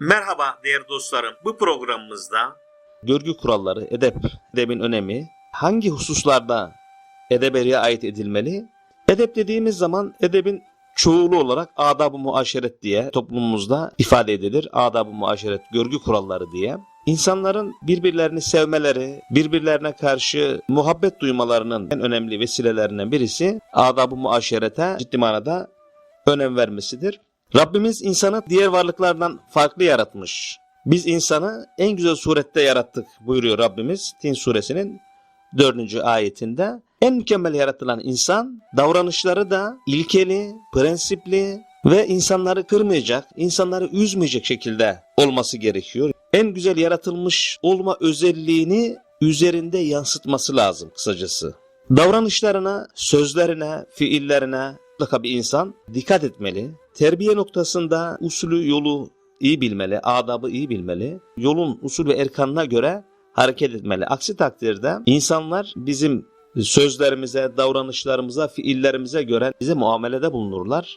Merhaba değerli dostlarım. Bu programımızda görgü kuralları, edep, edebin önemi, hangi hususlarda edebe riayet edilmeli? Edep dediğimiz zaman edebin çoğulu olarak adab-ı muaşeret diye toplumumuzda ifade edilir. Adab-ı muaşeret, görgü kuralları diye. İnsanların birbirlerini sevmeleri, birbirlerine karşı muhabbet duymalarının en önemli vesilelerinden birisi adab-ı muaşerete ciddi manada önem vermesidir. Rabbimiz insanı diğer varlıklardan farklı yaratmış. Biz insanı en güzel surette yarattık buyuruyor Rabbimiz Tin suresinin dördüncü ayetinde. En mükemmel yaratılan insan davranışları da ilkeli, prensipli ve insanları kırmayacak, insanları üzmeyecek şekilde olması gerekiyor. En güzel yaratılmış olma özelliğini üzerinde yansıtması lazım kısacası. Davranışlarına, sözlerine, fiillerine mutlaka bir insan dikkat etmeli. Terbiye noktasında usulü, yolu iyi bilmeli, adabı iyi bilmeli. Yolun usul ve erkanına göre hareket etmeli. Aksi takdirde insanlar bizim sözlerimize, davranışlarımıza, fiillerimize göre bize muamelede bulunurlar.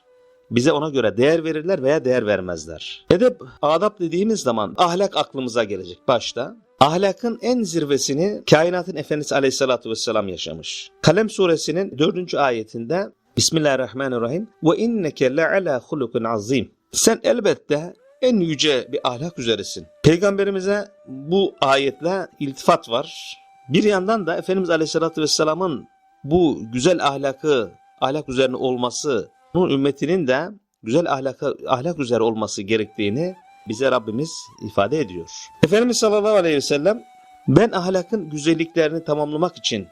Bize ona göre değer verirler veya değer vermezler. Edep, adap dediğimiz zaman ahlak aklımıza gelecek başta. Ahlakın en zirvesini kainatın efendisi aleyhissalatü vesselam yaşamış. Kalem suresinin dördüncü ayetinde Bismillahirrahmanirrahim ve inneke le'ala hulukun azim. Sen elbette en yüce bir ahlak üzeresin. Peygamberimize bu ayetle iltifat var. Bir yandan da Efendimiz Aleyhisselatü Vesselam'ın bu güzel ahlakı, ahlak üzerine olması, bunun ümmetinin de güzel ahlaka, ahlak üzere olması gerektiğini bize Rabbimiz ifade ediyor. Efendimiz sallallahu aleyhi ve sellem ben ahlakın güzelliklerini tamamlamak için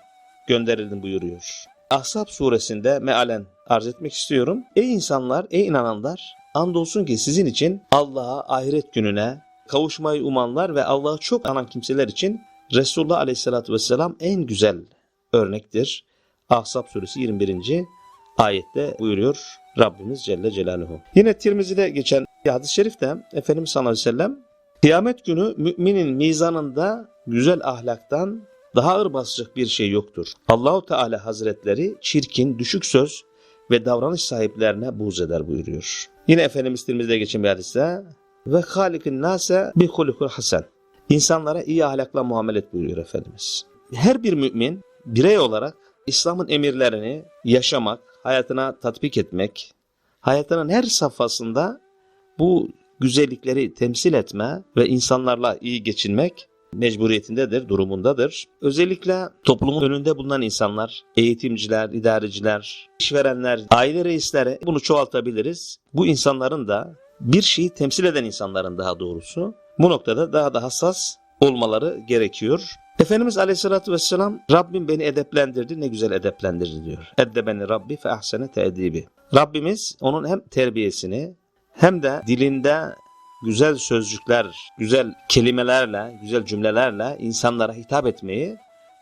gönderildim buyuruyor. Ahzab suresinde mealen arz etmek istiyorum. Ey insanlar, ey inananlar, andolsun ki sizin için Allah'a, ahiret gününe kavuşmayı umanlar ve Allah'ı çok anan kimseler için Resulullah aleyhissalatü vesselam en güzel örnektir. Ahzab suresi 21. ayette buyuruyor Rabbimiz Celle Celaluhu. Yine Tirmizi'de geçen hadis-i şerifte Efendimiz sallallahu aleyhi ve sellem kıyamet günü müminin mizanında güzel ahlaktan daha ağır basacak bir şey yoktur. Allahu Teala Hazretleri çirkin, düşük söz ve davranış sahiplerine buğz eder buyuruyor. Yine Efendimiz Tirmizi'de geçen bir hadiste ve halikin nase bi hulukul hasen. İnsanlara iyi ahlakla muamele et buyuruyor Efendimiz. Her bir mümin birey olarak İslam'ın emirlerini yaşamak, hayatına tatbik etmek, hayatının her safhasında bu güzellikleri temsil etme ve insanlarla iyi geçinmek mecburiyetindedir, durumundadır. Özellikle toplumun önünde bulunan insanlar, eğitimciler, idareciler, işverenler, aile reisleri bunu çoğaltabiliriz. Bu insanların da bir şeyi temsil eden insanların daha doğrusu bu noktada daha da hassas olmaları gerekiyor. Efendimiz Aleyhisselatü Vesselam Rabbim beni edeplendirdi ne güzel edeplendirdi diyor. Eddebeni Rabbi fe ahsene teedibi. Rabbimiz onun hem terbiyesini hem de dilinde güzel sözcükler, güzel kelimelerle, güzel cümlelerle insanlara hitap etmeyi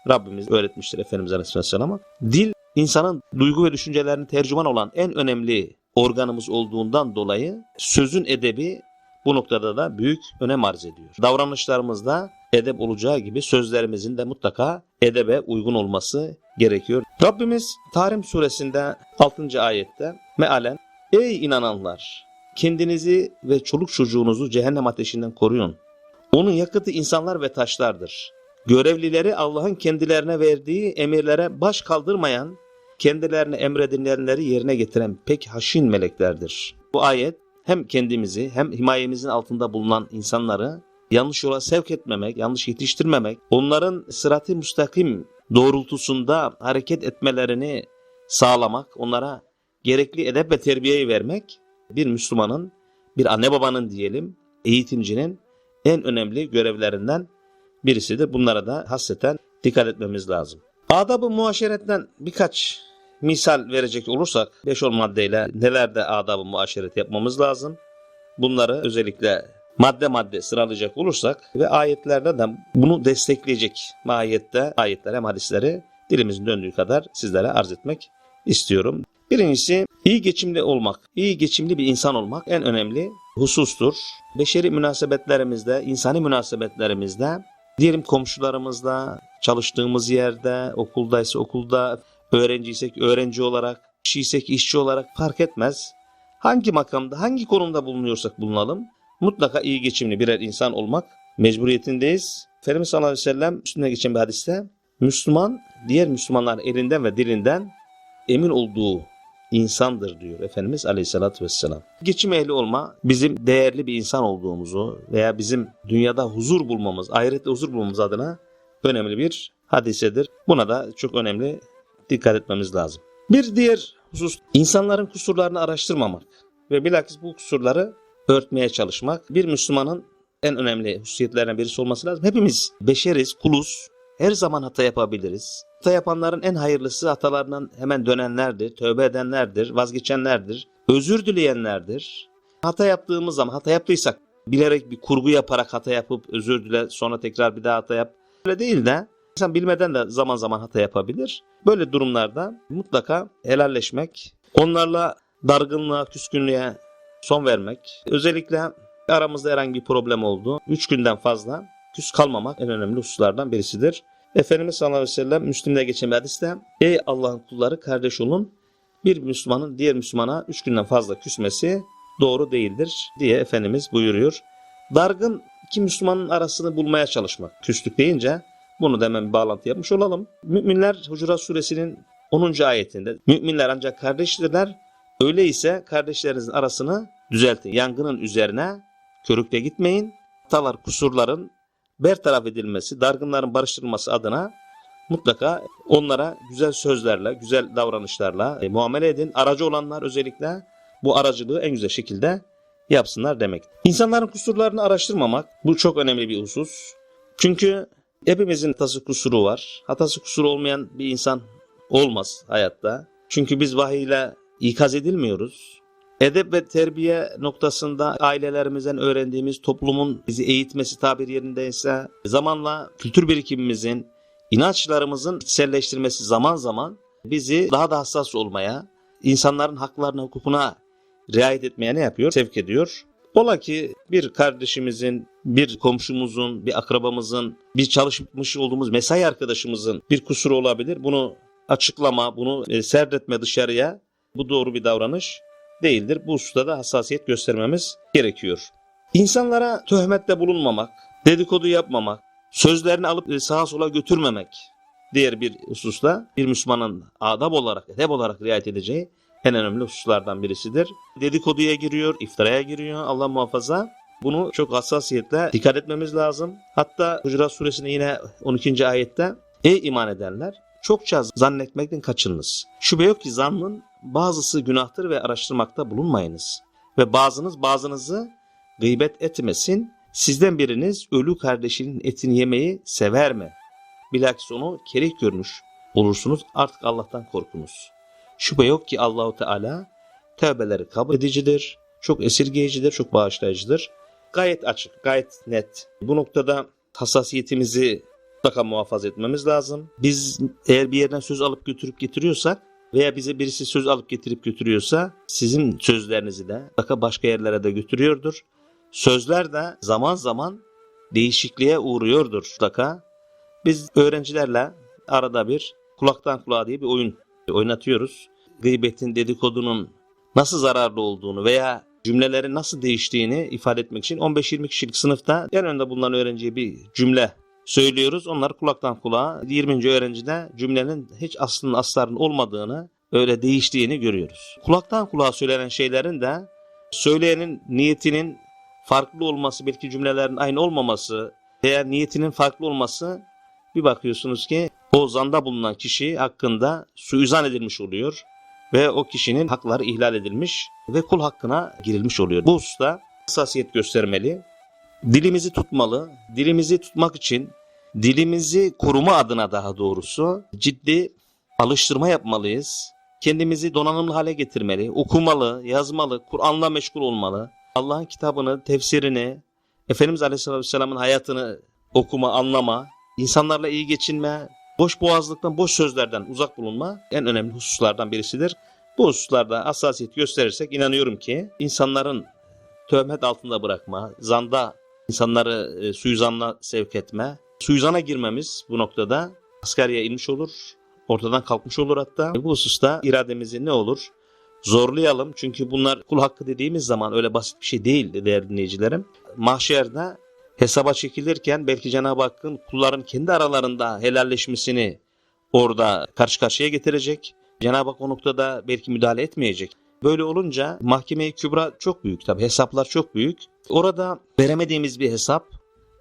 Rabbimiz öğretmiştir Efendimiz Aleyhisselam'a. Dil insanın duygu ve düşüncelerini tercüman olan en önemli organımız olduğundan dolayı sözün edebi bu noktada da büyük önem arz ediyor. Davranışlarımızda edep olacağı gibi sözlerimizin de mutlaka edebe uygun olması gerekiyor. Rabbimiz Tarim suresinde 6. ayette mealen Ey inananlar! Kendinizi ve çoluk çocuğunuzu cehennem ateşinden koruyun. Onun yakıtı insanlar ve taşlardır. Görevlileri Allah'ın kendilerine verdiği emirlere baş kaldırmayan, kendilerine emredilenleri yerine getiren pek haşin meleklerdir. Bu ayet hem kendimizi hem himayemizin altında bulunan insanları yanlış yola sevk etmemek, yanlış yetiştirmemek, onların sırat-ı müstakim doğrultusunda hareket etmelerini sağlamak, onlara gerekli edep ve terbiyeyi vermek bir Müslümanın, bir anne babanın diyelim, eğitimcinin en önemli görevlerinden birisidir. Bunlara da hasreten dikkat etmemiz lazım. Adab-ı muaşeretten birkaç misal verecek olursak 5-10 maddeyle nelerde adab-ı muaşeret yapmamız lazım? Bunları özellikle madde madde sıralayacak olursak ve ayetlerde de bunu destekleyecek mahiyette ayetler hadisleri dilimizin döndüğü kadar sizlere arz etmek istiyorum. Birincisi iyi geçimli olmak, iyi geçimli bir insan olmak en önemli husustur. Beşeri münasebetlerimizde, insani münasebetlerimizde, diyelim komşularımızla, çalıştığımız yerde, okuldaysa okulda, öğrenciysek öğrenci olarak, işçiysek işçi olarak fark etmez. Hangi makamda, hangi konumda bulunuyorsak bulunalım, mutlaka iyi geçimli birer insan olmak mecburiyetindeyiz. Efendimiz sallallahu aleyhi ve sellem üstüne geçen bir hadiste Müslüman diğer Müslümanların elinden ve dilinden emin olduğu insandır diyor Efendimiz aleyhissalatü vesselam. Geçim ehli olma bizim değerli bir insan olduğumuzu veya bizim dünyada huzur bulmamız, ahirette huzur bulmamız adına önemli bir hadisedir. Buna da çok önemli dikkat etmemiz lazım. Bir diğer husus insanların kusurlarını araştırmamak ve bilakis bu kusurları örtmeye çalışmak. Bir Müslümanın en önemli hususiyetlerinden birisi olması lazım. Hepimiz beşeriz, kuluz. Her zaman hata yapabiliriz. Hata yapanların en hayırlısı hatalarından hemen dönenlerdir, tövbe edenlerdir, vazgeçenlerdir, özür dileyenlerdir. Hata yaptığımız zaman, hata yaptıysak bilerek bir kurgu yaparak hata yapıp özür dile sonra tekrar bir daha hata yap. Öyle değil de insan bilmeden de zaman zaman hata yapabilir. Böyle durumlarda mutlaka helalleşmek, onlarla dargınlığa, küskünlüğe son vermek. Özellikle aramızda herhangi bir problem oldu. Üç günden fazla küs kalmamak en önemli hususlardan birisidir. Efendimiz sallallahu aleyhi ve sellem Müslim'de geçen hadiste Ey Allah'ın kulları kardeş olun bir Müslümanın diğer Müslümana üç günden fazla küsmesi doğru değildir diye Efendimiz buyuruyor. Dargın iki Müslümanın arasını bulmaya çalışmak. Küslük deyince bunu da hemen bir bağlantı yapmış olalım. Müminler Hucurat suresinin 10. ayetinde Müminler ancak kardeştirler. Öyleyse kardeşlerinizin arasını düzeltin. Yangının üzerine körükle gitmeyin. Hatalar, kusurların bertaraf edilmesi, dargınların barıştırılması adına mutlaka onlara güzel sözlerle, güzel davranışlarla e, muamele edin. Aracı olanlar özellikle bu aracılığı en güzel şekilde yapsınlar demek. İnsanların kusurlarını araştırmamak bu çok önemli bir husus. Çünkü hepimizin hatası kusuru var. Hatası kusuru olmayan bir insan olmaz hayatta. Çünkü biz vahiyle ikaz edilmiyoruz. Edep ve terbiye noktasında ailelerimizden öğrendiğimiz toplumun bizi eğitmesi tabir yerindeyse zamanla kültür birikimimizin, inançlarımızın içselleştirmesi zaman zaman bizi daha da hassas olmaya, insanların haklarına, hukukuna riayet etmeye ne yapıyor? Sevk ediyor. Ola ki bir kardeşimizin, bir komşumuzun, bir akrabamızın, bir çalışmış olduğumuz mesai arkadaşımızın bir kusuru olabilir. Bunu açıklama, bunu e, serdetme dışarıya bu doğru bir davranış değildir. Bu hususta da hassasiyet göstermemiz gerekiyor. İnsanlara töhmette bulunmamak, dedikodu yapmamak, sözlerini alıp e, sağa sola götürmemek diğer bir hususta bir Müslümanın adab olarak, edep olarak riayet edeceği en önemli hususlardan birisidir. Dedikoduya giriyor, iftiraya giriyor Allah muhafaza. Bunu çok hassasiyetle dikkat etmemiz lazım. Hatta Hucurat suresinin yine 12. ayette Ey iman edenler çokça zannetmekten kaçınınız. Şüphe yok ki zannın bazısı günahtır ve araştırmakta bulunmayınız. Ve bazınız bazınızı gıybet etmesin. Sizden biriniz ölü kardeşinin etini yemeyi sever mi? Bilakis onu kerih görmüş olursunuz artık Allah'tan korkunuz. Şüphe yok ki Allahu Teala tövbeleri kabul edicidir, çok esirgeyicidir, çok bağışlayıcıdır. Gayet açık, gayet net. Bu noktada hassasiyetimizi mutlaka muhafaza etmemiz lazım. Biz eğer bir yerden söz alıp götürüp getiriyorsak veya bize birisi söz alıp getirip götürüyorsa sizin sözlerinizi de mutlaka başka yerlere de götürüyordur. Sözler de zaman zaman değişikliğe uğruyordur mutlaka. Biz öğrencilerle arada bir kulaktan kulağa diye bir oyun oynatıyoruz. Gıybetin, dedikodunun nasıl zararlı olduğunu veya cümlelerin nasıl değiştiğini ifade etmek için 15-20 kişilik sınıfta en önde bulunan öğrenciye bir cümle söylüyoruz. Onlar kulaktan kulağa 20. öğrencide cümlenin hiç aslının aslarının olmadığını öyle değiştiğini görüyoruz. Kulaktan kulağa söylenen şeylerin de söyleyenin niyetinin farklı olması, belki cümlelerin aynı olmaması veya niyetinin farklı olması bir bakıyorsunuz ki o zanda bulunan kişi hakkında suizan edilmiş oluyor ve o kişinin hakları ihlal edilmiş ve kul hakkına girilmiş oluyor. Bu hususta hassasiyet göstermeli. Dilimizi tutmalı. Dilimizi tutmak için dilimizi koruma adına daha doğrusu ciddi alıştırma yapmalıyız. Kendimizi donanımlı hale getirmeli. Okumalı, yazmalı, Kur'an'la meşgul olmalı. Allah'ın kitabını, tefsirini, Efendimiz Aleyhisselatü Vesselam'ın hayatını okuma, anlama, insanlarla iyi geçinme, boş boğazlıktan, boş sözlerden uzak bulunma en önemli hususlardan birisidir. Bu hususlarda hassasiyet gösterirsek inanıyorum ki insanların töhmet altında bırakma, zanda insanları e, suizanla sevk etme, suizana girmemiz bu noktada asgariye inmiş olur, ortadan kalkmış olur hatta. Bu hususta irademizi ne olur? zorlayalım. Çünkü bunlar kul hakkı dediğimiz zaman öyle basit bir şey değil değerli dinleyicilerim. Mahşerde hesaba çekilirken belki Cenab-ı Hakk'ın kulların kendi aralarında helalleşmesini orada karşı karşıya getirecek. Cenab-ı Hak o noktada belki müdahale etmeyecek. Böyle olunca mahkeme-i kübra çok büyük tabi hesaplar çok büyük. Orada veremediğimiz bir hesap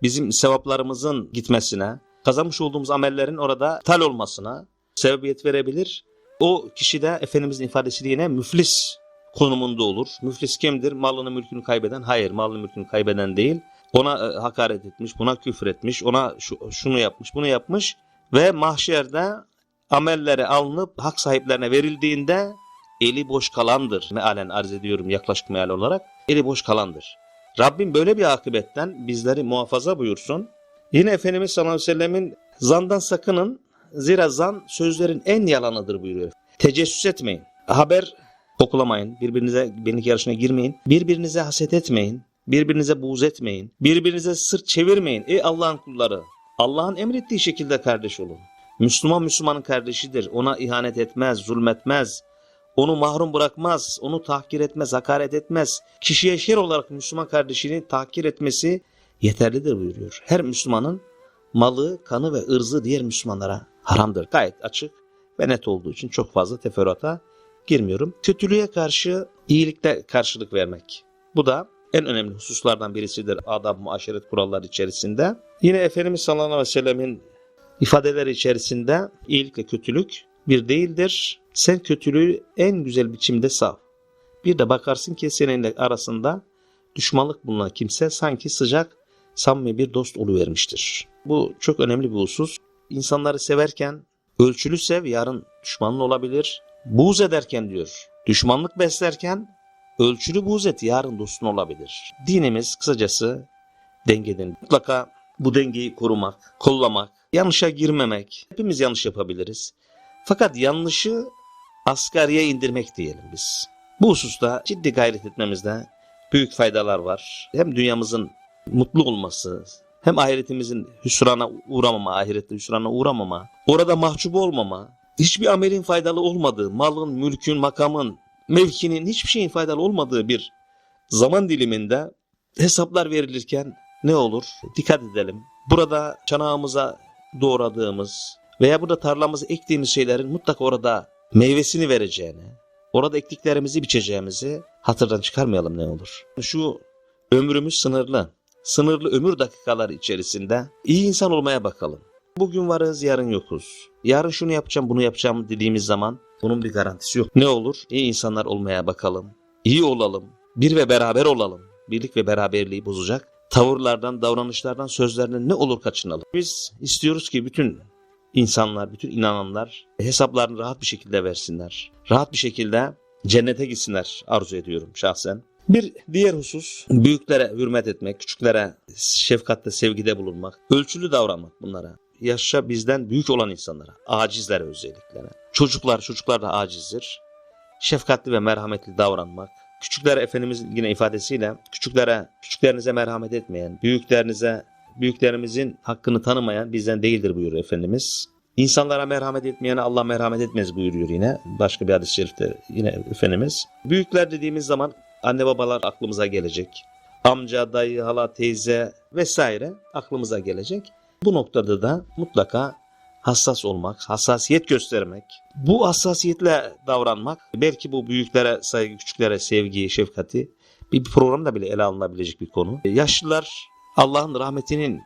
bizim sevaplarımızın gitmesine, kazanmış olduğumuz amellerin orada tal olmasına sebebiyet verebilir. O kişi de Efendimizin ifadesiyle yine müflis konumunda olur. Müflis kimdir? Malını mülkünü kaybeden. Hayır malını mülkünü kaybeden değil. Ona e, hakaret etmiş, buna küfür etmiş, ona şu, şunu yapmış, bunu yapmış ve mahşerde amelleri alınıp hak sahiplerine verildiğinde eli boş kalandır. Mealen arz ediyorum yaklaşık meal olarak. Eli boş kalandır. Rabbim böyle bir akıbetten bizleri muhafaza buyursun. Yine Efendimiz sallallahu aleyhi ve sellemin zandan sakının zira zan sözlerin en yalanıdır buyuruyor. Tecessüs etmeyin. Haber kokulamayın. Birbirinize benlik yarışına girmeyin. Birbirinize haset etmeyin. Birbirinize buğz etmeyin. Birbirinize sırt çevirmeyin. Ey Allah'ın kulları. Allah'ın emrettiği şekilde kardeş olun. Müslüman Müslümanın kardeşidir. Ona ihanet etmez, zulmetmez. Onu mahrum bırakmaz, onu tahkir etmez, hakaret etmez. Kişiye şer olarak Müslüman kardeşini tahkir etmesi yeterlidir buyuruyor. Her Müslümanın malı, kanı ve ırzı diğer Müslümanlara haramdır. Gayet açık ve net olduğu için çok fazla teferruata girmiyorum. Kötülüğe karşı iyilikle karşılık vermek. Bu da en önemli hususlardan birisidir adab muaşeret kuralları içerisinde. Yine Efendimiz sallallahu aleyhi ve sellemin ifadeleri içerisinde iyilikle kötülük bir değildir. Sen kötülüğü en güzel biçimde sav. Bir de bakarsın ki seninle arasında düşmanlık bulunan kimse sanki sıcak, samimi bir dost oluvermiştir. Bu çok önemli bir husus. İnsanları severken ölçülü sev, yarın düşmanın olabilir. Buğz ederken diyor, düşmanlık beslerken ölçülü buğz et, yarın dostun olabilir. Dinimiz kısacası dengedir. Mutlaka bu dengeyi korumak, kollamak, yanlışa girmemek. Hepimiz yanlış yapabiliriz. Fakat yanlışı asgariye indirmek diyelim biz. Bu hususta ciddi gayret etmemizde büyük faydalar var. Hem dünyamızın mutlu olması, hem ahiretimizin hüsrana uğramama, ahirette hüsrana uğramama, orada mahcup olmama, hiçbir amelin faydalı olmadığı, malın, mülkün, makamın, mevkinin hiçbir şeyin faydalı olmadığı bir zaman diliminde hesaplar verilirken ne olur? Dikkat edelim. Burada çanağımıza doğradığımız veya burada tarlamızı ektiğimiz şeylerin mutlaka orada meyvesini vereceğini, orada ektiklerimizi biçeceğimizi hatırdan çıkarmayalım ne olur. Şu ömrümüz sınırlı. Sınırlı ömür dakikaları içerisinde iyi insan olmaya bakalım. Bugün varız, yarın yokuz. Yarın şunu yapacağım, bunu yapacağım dediğimiz zaman bunun bir garantisi yok. Ne olur? İyi insanlar olmaya bakalım. İyi olalım. Bir ve beraber olalım. Birlik ve beraberliği bozacak tavırlardan, davranışlardan, sözlerden ne olur kaçınalım. Biz istiyoruz ki bütün insanlar, bütün inananlar hesaplarını rahat bir şekilde versinler. Rahat bir şekilde cennete gitsinler arzu ediyorum şahsen. Bir diğer husus büyüklere hürmet etmek, küçüklere şefkatle sevgide bulunmak, ölçülü davranmak bunlara. Yaşça bizden büyük olan insanlara, acizlere özellikle. Çocuklar, çocuklar da acizdir. Şefkatli ve merhametli davranmak, Küçüklere Efendimiz yine ifadesiyle küçüklere, küçüklerinize merhamet etmeyen, büyüklerinize, büyüklerimizin hakkını tanımayan bizden değildir buyuruyor Efendimiz. İnsanlara merhamet etmeyene Allah merhamet etmez buyuruyor yine. Başka bir hadis-i şerifte yine Efendimiz. Büyükler dediğimiz zaman anne babalar aklımıza gelecek. Amca, dayı, hala, teyze vesaire aklımıza gelecek. Bu noktada da mutlaka hassas olmak, hassasiyet göstermek, bu hassasiyetle davranmak, belki bu büyüklere saygı, küçüklere sevgi, şefkati bir programda bile ele alınabilecek bir konu. Yaşlılar Allah'ın rahmetinin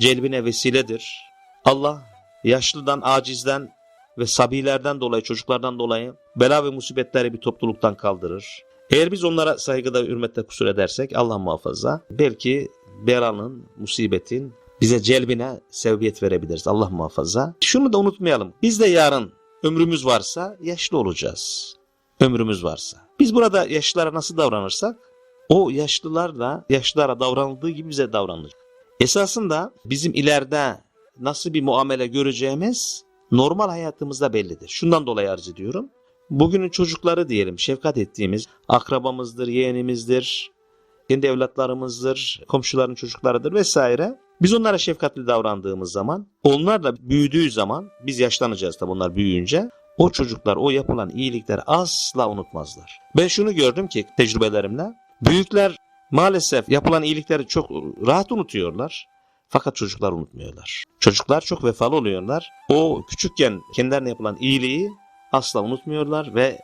celbine vesiledir. Allah yaşlıdan, acizden ve sabilerden dolayı, çocuklardan dolayı bela ve musibetleri bir topluluktan kaldırır. Eğer biz onlara saygıda, hürmette kusur edersek Allah muhafaza belki belanın, musibetin bize celbine sevbiyet verebiliriz. Allah muhafaza. Şunu da unutmayalım. Biz de yarın ömrümüz varsa yaşlı olacağız. Ömrümüz varsa. Biz burada yaşlılara nasıl davranırsak o yaşlılar da yaşlılara davranıldığı gibi bize davranır. Esasında bizim ileride nasıl bir muamele göreceğimiz normal hayatımızda bellidir. Şundan dolayı arz ediyorum. Bugünün çocukları diyelim şefkat ettiğimiz akrabamızdır, yeğenimizdir, kendi evlatlarımızdır, komşuların çocuklarıdır vesaire. Biz onlara şefkatli davrandığımız zaman, onlar da büyüdüğü zaman, biz yaşlanacağız tabi onlar büyüyünce, o çocuklar o yapılan iyilikleri asla unutmazlar. Ben şunu gördüm ki tecrübelerimle büyükler maalesef yapılan iyilikleri çok rahat unutuyorlar. Fakat çocuklar unutmuyorlar. Çocuklar çok vefalı oluyorlar. O küçükken kendilerine yapılan iyiliği asla unutmuyorlar ve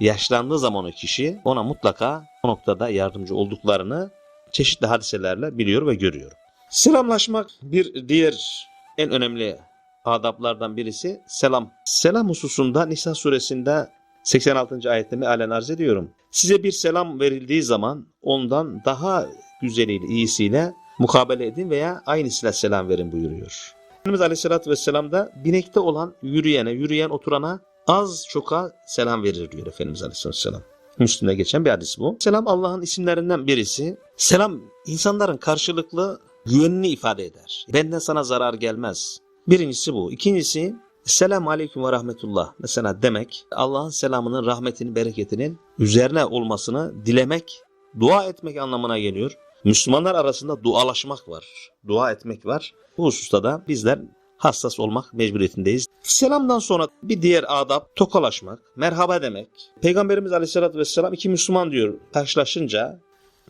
yaşlandığı zaman o kişi ona mutlaka o noktada yardımcı olduklarını çeşitli hadiselerle biliyor ve görüyor. Selamlaşmak bir diğer en önemli adaplardan birisi selam. Selam hususunda Nisa suresinde 86. ayette mealen arz ediyorum. Size bir selam verildiği zaman ondan daha güzeliyle, iyisiyle mukabele edin veya aynısıyla selam verin buyuruyor. Efendimiz Aleyhisselatü Vesselam da binekte olan yürüyene, yürüyen oturana az çoka selam verir diyor Efendimiz Aleyhisselatü Vesselam. Müslüm'de geçen bir hadis bu. Selam Allah'ın isimlerinden birisi. Selam insanların karşılıklı güvenini ifade eder. Benden sana zarar gelmez. Birincisi bu. İkincisi Selamun Aleyküm ve Rahmetullah. Mesela demek Allah'ın selamının, rahmetinin, bereketinin üzerine olmasını dilemek, dua etmek anlamına geliyor. Müslümanlar arasında dualaşmak var. Dua etmek var. Bu hususta da bizler hassas olmak mecburiyetindeyiz. Selamdan sonra bir diğer adap tokalaşmak, merhaba demek. Peygamberimiz Aleyhisselatü Vesselam iki Müslüman diyor karşılaşınca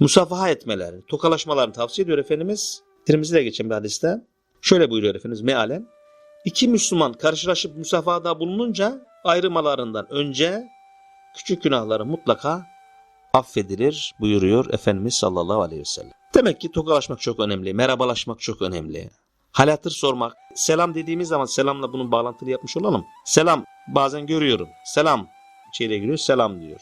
musafaha etmelerini, tokalaşmalarını tavsiye ediyor Efendimiz. Tirmizi'de geçen bir hadiste şöyle buyuruyor Efendimiz mealen. İki Müslüman karşılaşıp musafahada bulununca ayrımalarından önce küçük günahları mutlaka affedilir buyuruyor Efendimiz sallallahu aleyhi ve sellem. Demek ki tokalaşmak çok önemli, merhabalaşmak çok önemli. Hal hatır sormak, selam dediğimiz zaman selamla bunun bağlantılı yapmış olalım. Selam bazen görüyorum, selam içeriye giriyor, selam diyor.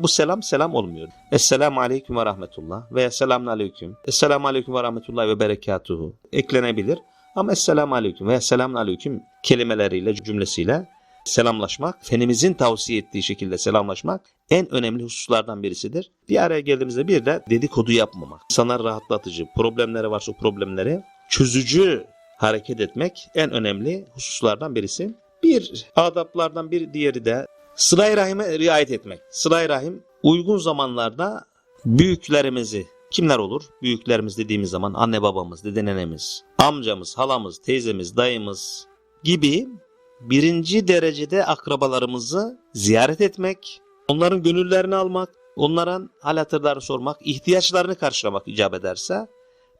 Bu selam selam olmuyor. Esselamu aleyküm ve rahmetullah veya selamun aleyküm. Esselamu aleyküm ve rahmetullah ve berekatuhu eklenebilir. Ama esselamu aleyküm veya selamun aleyküm kelimeleriyle, cümlesiyle selamlaşmak, Efendimizin tavsiye ettiği şekilde selamlaşmak en önemli hususlardan birisidir. Bir araya geldiğimizde bir de dedikodu yapmamak. İnsanlar rahatlatıcı, problemleri varsa problemleri çözücü hareket etmek en önemli hususlardan birisi. Bir adaplardan bir diğeri de sıla-i rahime riayet etmek. Sıla-i rahim uygun zamanlarda büyüklerimizi kimler olur? Büyüklerimiz dediğimiz zaman anne babamız, dede nenemiz, amcamız, halamız, teyzemiz, dayımız gibi birinci derecede akrabalarımızı ziyaret etmek, onların gönüllerini almak, onların hal hatırlarını sormak, ihtiyaçlarını karşılamak icap ederse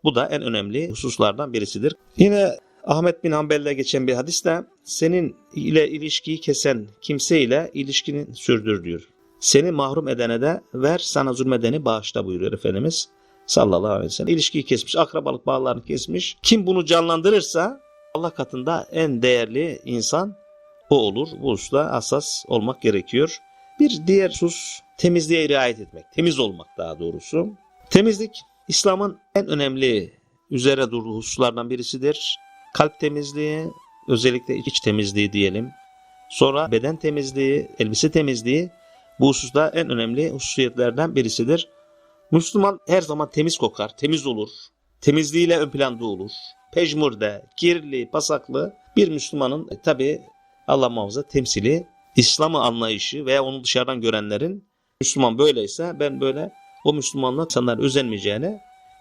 bu da en önemli hususlardan birisidir. Yine Ahmet bin Hanbel'de geçen bir hadiste senin ile ilişkiyi kesen kimse ile ilişkini sürdür diyor. Seni mahrum edene de ver sana zulmedeni bağışla buyuruyor Efendimiz sallallahu aleyhi ve sellem. İlişkiyi kesmiş, akrabalık bağlarını kesmiş. Kim bunu canlandırırsa Allah katında en değerli insan o olur. Bu hususta hassas olmak gerekiyor. Bir diğer husus temizliğe riayet etmek. Temiz olmak daha doğrusu. Temizlik İslam'ın en önemli üzere durduğu hususlardan birisidir. Kalp temizliği, özellikle iç temizliği diyelim. Sonra beden temizliği, elbise temizliği bu hususta en önemli hususiyetlerden birisidir. Müslüman her zaman temiz kokar, temiz olur. Temizliğiyle ön planda olur. Pejmurde, kirli, pasaklı bir Müslümanın e, tabi Allah muhafaza temsili, İslam'ı anlayışı veya onu dışarıdan görenlerin Müslüman böyleyse ben böyle o Müslümanla insanlar özenmeyeceğini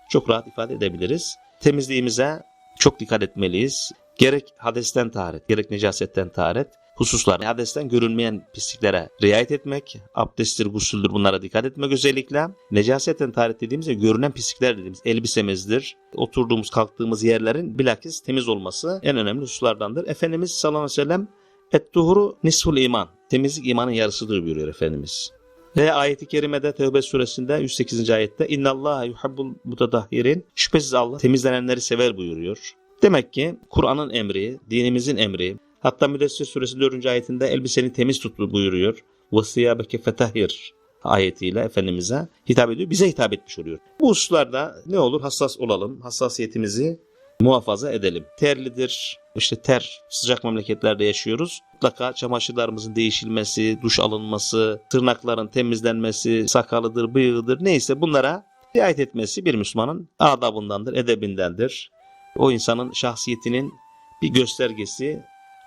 çok rahat ifade edebiliriz. Temizliğimize çok dikkat etmeliyiz. Gerek hadesten taharet, gerek necasetten taharet hususlar, hadesten görünmeyen pisliklere riayet etmek, abdesttir, gusüldür bunlara dikkat etmek özellikle. Necasetten taharet dediğimizde görünen pislikler dediğimiz elbisemizdir. Oturduğumuz, kalktığımız yerlerin bilakis temiz olması en önemli hususlardandır. Efendimiz sallallahu aleyhi ve sellem Et-tuhuru nisful iman. Temizlik imanın yarısıdır buyuruyor Efendimiz. Ve ayeti kerimede Tevbe suresinde 108. ayette İnna Allah yuhabbul mutadahhirin Şüphesiz Allah temizlenenleri sever buyuruyor. Demek ki Kur'an'ın emri, dinimizin emri, hatta Müdessir suresi 4. ayetinde elbiseni temiz tut buyuruyor. وَسِيَابَكَ fetahhir ayetiyle Efendimiz'e hitap ediyor. Bize hitap etmiş oluyor. Bu hususlarda ne olur hassas olalım. Hassasiyetimizi muhafaza edelim. Terlidir, işte ter, sıcak memleketlerde yaşıyoruz. Mutlaka çamaşırlarımızın değişilmesi, duş alınması, tırnakların temizlenmesi, sakalıdır, bıyığıdır neyse bunlara riayet etmesi bir Müslümanın adabındandır, edebindendir. O insanın şahsiyetinin bir göstergesi,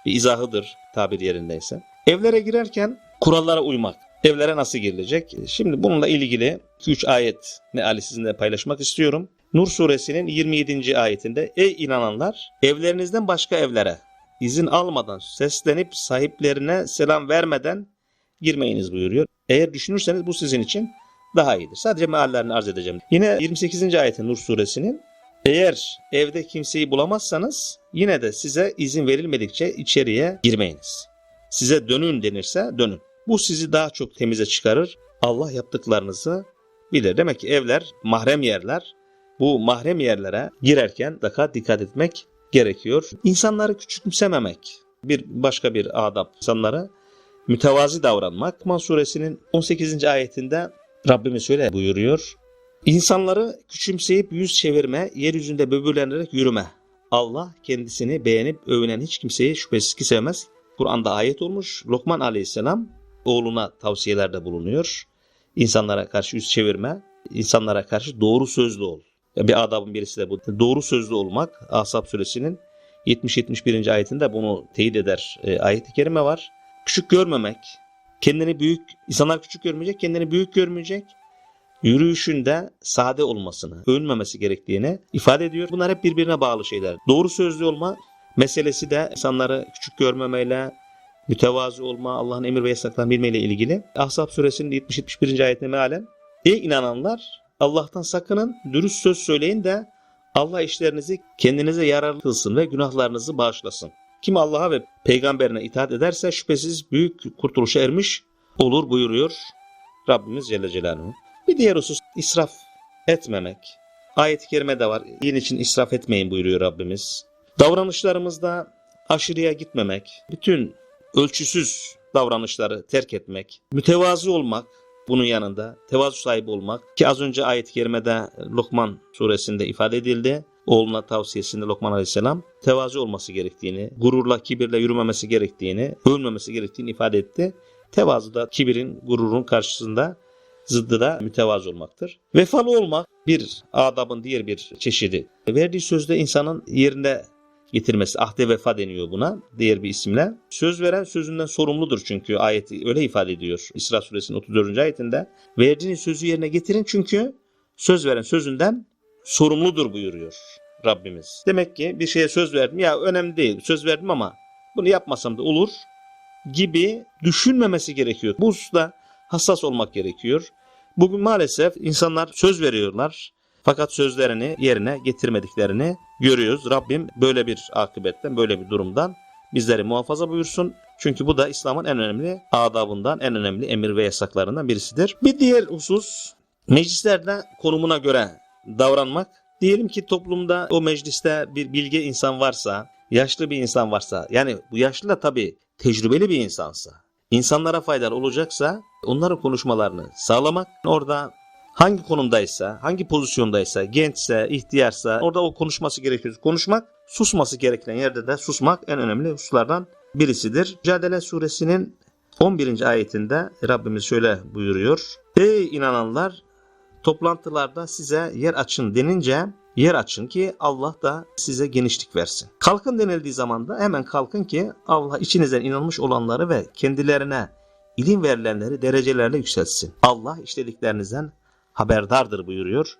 bir izahıdır tabir yerindeyse. Evlere girerken kurallara uymak. Evlere nasıl girilecek? Şimdi bununla ilgili 3 ayet meali sizinle paylaşmak istiyorum. Nur suresinin 27. ayetinde Ey inananlar evlerinizden başka evlere izin almadan, seslenip sahiplerine selam vermeden girmeyiniz buyuruyor. Eğer düşünürseniz bu sizin için daha iyidir. Sadece meallerini arz edeceğim. Yine 28. ayeti Nur suresinin eğer evde kimseyi bulamazsanız yine de size izin verilmedikçe içeriye girmeyiniz. Size dönün denirse dönün. Bu sizi daha çok temize çıkarır. Allah yaptıklarınızı bilir. Demek ki evler mahrem yerler. Bu mahrem yerlere girerken daha dikkat etmek gerekiyor. İnsanları küçümsememek. Bir başka bir adab. İnsanlara mütevazi davranmak. Rahman suresinin 18. ayetinde Rabbimiz şöyle buyuruyor. İnsanları küçümseyip yüz çevirme, yeryüzünde böbürlenerek yürüme. Allah kendisini beğenip övünen hiç kimseyi şüphesiz ki sevmez. Kur'an'da ayet olmuş. Lokman aleyhisselam oğluna tavsiyelerde bulunuyor. İnsanlara karşı yüz çevirme, insanlara karşı doğru sözlü ol. Bir adabın birisi de bu. Doğru sözlü olmak Ahzab suresinin 70-71. ayetinde bunu teyit eder e, ayet-i kerime var. Küçük görmemek, kendini büyük, insanlar küçük görmeyecek, kendini büyük görmeyecek. Yürüyüşünde sade olmasını, övünmemesi gerektiğini ifade ediyor. Bunlar hep birbirine bağlı şeyler. Doğru sözlü olma meselesi de insanları küçük görmemeyle, mütevazi olma, Allah'ın emir ve yasaklarını bilmeyle ilgili. Ahzab suresinin 70-71. ayetine mealen Ey inananlar Allah'tan sakının, dürüst söz söyleyin de Allah işlerinizi kendinize yararlı kılsın ve günahlarınızı bağışlasın. Kim Allah'a ve peygamberine itaat ederse şüphesiz büyük kurtuluşa ermiş olur buyuruyor Rabbimiz Celle Celaluhu. Bir diğer husus israf etmemek. Ayet-i kerimede var. Din için israf etmeyin buyuruyor Rabbimiz. Davranışlarımızda aşırıya gitmemek, bütün ölçüsüz davranışları terk etmek, mütevazi olmak, bunun yanında tevazu sahibi olmak ki az önce ayet-i kerimede Lokman suresinde ifade edildi. Oğluna tavsiyesinde Lokman Aleyhisselam tevazu olması gerektiğini, gururla, kibirle yürümemesi gerektiğini, övünmemesi gerektiğini ifade etti. Tevazu da kibirin, gururun karşısında zıddı da mütevazı olmaktır. Vefalı olmak bir adabın diğer bir çeşidi. Verdiği sözde insanın yerine getirmesi. Ahde vefa deniyor buna diğer bir isimle. Söz veren sözünden sorumludur çünkü ayeti öyle ifade ediyor. İsra suresinin 34. ayetinde. Verdiğiniz sözü yerine getirin çünkü söz veren sözünden sorumludur buyuruyor Rabbimiz. Demek ki bir şeye söz verdim ya önemli değil söz verdim ama bunu yapmasam da olur gibi düşünmemesi gerekiyor. Bu hususta hassas olmak gerekiyor. Bugün maalesef insanlar söz veriyorlar fakat sözlerini yerine getirmediklerini görüyoruz. Rabbim böyle bir akıbetten, böyle bir durumdan bizleri muhafaza buyursun. Çünkü bu da İslam'ın en önemli adabından, en önemli emir ve yasaklarından birisidir. Bir diğer husus meclislerde konumuna göre davranmak. Diyelim ki toplumda o mecliste bir bilge insan varsa, yaşlı bir insan varsa, yani bu yaşlı da tabii tecrübeli bir insansa, insanlara faydalı olacaksa onların konuşmalarını sağlamak, orada hangi konumdaysa, hangi pozisyondaysa, gençse, ihtiyarsa orada o konuşması gerekiyor. Konuşmak, susması gereken yerde de susmak en önemli hususlardan birisidir. Mücadele suresinin 11. ayetinde Rabbimiz şöyle buyuruyor. Ey inananlar toplantılarda size yer açın denince yer açın ki Allah da size genişlik versin. Kalkın denildiği zaman da hemen kalkın ki Allah içinizden inanmış olanları ve kendilerine ilim verilenleri derecelerle yükseltsin. Allah işlediklerinizden haberdardır buyuruyor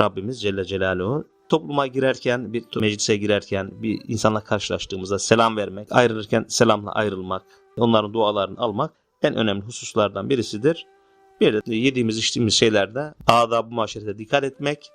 Rabbimiz Celle Celaluhu. Topluma girerken, bir meclise girerken, bir insanla karşılaştığımızda selam vermek, ayrılırken selamla ayrılmak, onların dualarını almak en önemli hususlardan birisidir. Bir de yediğimiz içtiğimiz şeylerde adab-ı muaşerete dikkat etmek,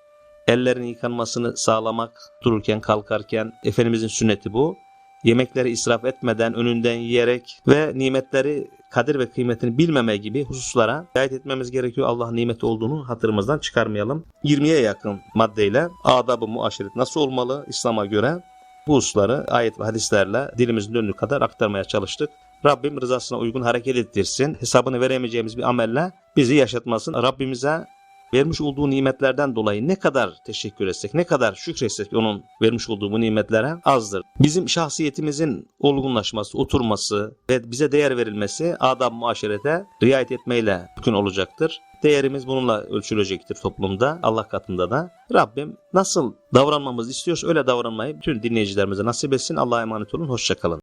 ellerin yıkanmasını sağlamak, dururken kalkarken Efendimizin sünneti bu. Yemekleri israf etmeden önünden yiyerek ve nimetleri kadir ve kıymetini bilmeme gibi hususlara riayet etmemiz gerekiyor. Allah'ın nimeti olduğunu hatırımızdan çıkarmayalım. 20'ye yakın maddeyle adab-ı muaşeret nasıl olmalı İslam'a göre bu hususları ayet ve hadislerle dilimizin döndüğü kadar aktarmaya çalıştık. Rabbim rızasına uygun hareket ettirsin. Hesabını veremeyeceğimiz bir amelle bizi yaşatmasın. Rabbimize vermiş olduğu nimetlerden dolayı ne kadar teşekkür etsek, ne kadar şükretsek onun vermiş olduğu bu nimetlere azdır. Bizim şahsiyetimizin olgunlaşması, oturması ve bize değer verilmesi adab muaşerete riayet etmeyle mümkün olacaktır. Değerimiz bununla ölçülecektir toplumda, Allah katında da. Rabbim nasıl davranmamızı istiyorsa öyle davranmayı bütün dinleyicilerimize nasip etsin. Allah'a emanet olun, hoşçakalın.